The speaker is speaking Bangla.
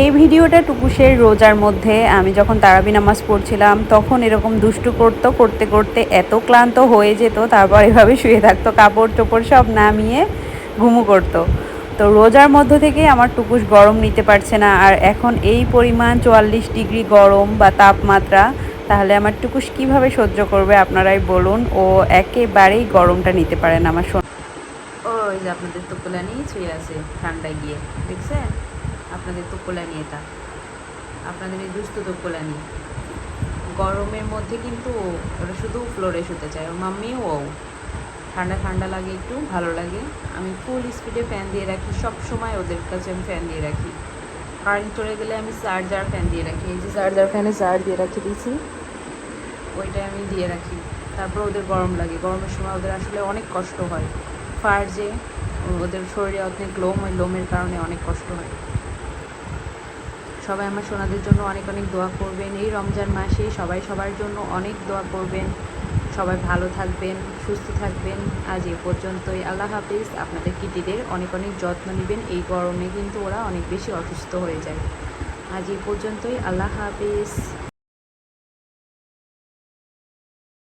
এই ভিডিওটা টুকুসের রোজার মধ্যে আমি যখন তারাবি নামাজ পড়ছিলাম, তখন এরকম দুষ্টু করতো, করতে করতে এত ক্লান্ত হয়ে যেত, তারপর এভাবে শুয়ে থাকতো কাপড় চোপড় সব নামিয়ে ঘুমু করতো। তো রোজার মধ্য থেকে আমার টুকুস গরম নিতে পারছে না, আর এখন এই পরিমাণ চুয়াল্লিশ ডিগ্রি গরম বা তাপমাত্রা, তাহলে আমার টুকুস কীভাবে সহ্য করবে আপনারাই বলুন, ও একেবারেই গরমটা নিতে পারেন আমার শোন ওই যে আপনাদের তোকলা নিয়ে শুয়ে আছে ঠান্ডায় গিয়ে, দেখছেন? আপনাদের তোকলা নিয়ে এটা। আপনাদের এই দুস্থ তোকলা নিয়ে। গরমের মধ্যে কিন্তু ওরা শুধু ফ্লোরে শুতে চায়। ওর মাম্মিও ও ঠান্ডা ঠান্ডা লাগে একটু, ভালো লাগে। আমি ফুল স্পিডে ফ্যান দিয়ে রাখি। সব সময় ওদের কাছে আমি ফ্যান দিয়ে রাখি। কারেন্ট চলে গেলে আমি চার্জার ফ্যান দিয়ে রাখি। এই যে চার্জার ফ্যানে চার্জ দিয়ে রাখি দিয়েছি ওইটা আমি দিয়ে রাখি। তারপর ওদের গরম লাগে। গরমের সময় ওদের আসলে অনেক কষ্ট হয়। ফার যে, ওদের শরীরে অনেক লোম, ওই লোমের কারণে অনেক কষ্ট হয়। সবাই আমার সোনাদের জন্য অনেক অনেক দোয়া করবেন। এই রমজান মাসে সবাই সবার জন্য অনেক দোয়া করবেন। সবাই ভালো থাকবেন, সুস্থ থাকবেন। আজ এ পর্যন্তই। আল্লাহ হাফিজ। আপনাদের কিটিদের অনেক অনেক যত্ন নেবেন। এই গরমে কিন্তু ওরা অনেক বেশি অসুস্থ হয়ে যায়। আজ এ পর্যন্তই। আল্লাহ হাফিজ।